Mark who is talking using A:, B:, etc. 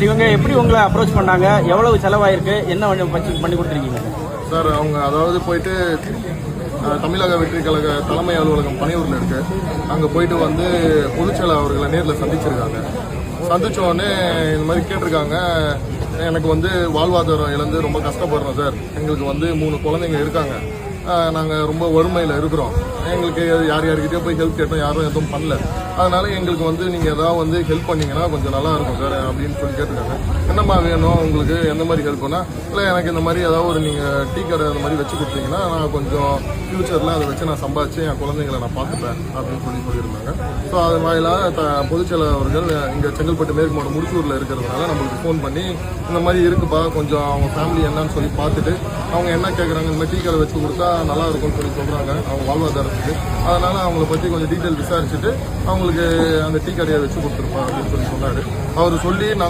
A: சரி இவங்க எப்படி உங்களை அப்ரோச் பண்ணாங்க? எவ்வளவு செலவாயிருக்கு? என்ன பண்ணி கொடுத்துருக்கீங்க?
B: சார் அவங்க அதாவது போயிட்டு தமிழக வெற்றி கழக தலைமை அலுவலகம் பனையூரில் இருக்கு. அங்கே போயிட்டு வந்து பொதுச்செயலர் அவர்களை நேரில் சந்திச்சிருக்காங்க. சந்திச்ச உடனே இந்த மாதிரி கேட்டிருக்காங்க. எனக்கு வந்து வாழ்வாதாரம் இழந்து ரொம்ப கஷ்டப்படுறோம் சார். எங்களுக்கு வந்து மூணு குழந்தைங்க இருக்காங்க. நாங்கள் ரொம்ப வறுமையில் இருக்கிறோம். எங்களுக்கு யார் யார்கிட்டயோ போய் ஹெல்ப் கேட்டோம் யாரும் எதுவும் பண்ணல. அதனால எங்களுக்கு வந்து நீங்கள் ஏதாவது வந்து ஹெல்ப் பண்ணீங்கன்னா கொஞ்சம் நல்லா இருக்கும் சார் அப்படின்னு சொல்லி கேட்டிருக்காங்க. என்னம்மா வேணும்? உங்களுக்கு எந்த மாதிரி ஹெல்ப்னா இல்லை எனக்கு இந்த மாதிரி ஏதாவது ஒரு நீங்கள் டீ கடை அந்த மாதிரி வச்சு கொடுத்தீங்கன்னா நான் கொஞ்சம் ஃப்யூச்சரில் அதை வச்சு நான் சம்பாதிச்சு என் குழந்தைங்களை நான் பார்த்துப்பேன் அப்படின்னு சொல்லி சொல்லியிருந்தாங்க. ஸோ அது வாயிலாக த பொதுச்செயலர் இங்கே செங்கல்பட்டு மேற்கு மாவட்டம் முடிச்சூரில் இருக்கிறதுனால நம்மளுக்கு ஃபோன் பண்ணி இந்த மாதிரி இருக்குப்பா கொஞ்சம் அவங்க ஃபேமிலி என்னன்னு சொல்லி பார்த்துட்டு அவங்க என்ன கேட்குறாங்க இந்த மாதிரி டீ கடை வச்சு கொடுத்தா நல்லா இருக்கும்னு சொல்லி சொல்கிறாங்க அவங்க வாழ்வாதாரத்துக்கு. அதனால அவங்கள பற்றி கொஞ்சம் டீட்டெயில் விசாரிச்சுட்டு அவங்களுக்கு அந்த டீ கடையை வச்சு கொடுத்துருப்பா அப்படின்னு சொல்லி சொன்னார். அவர் சொல்லி நான்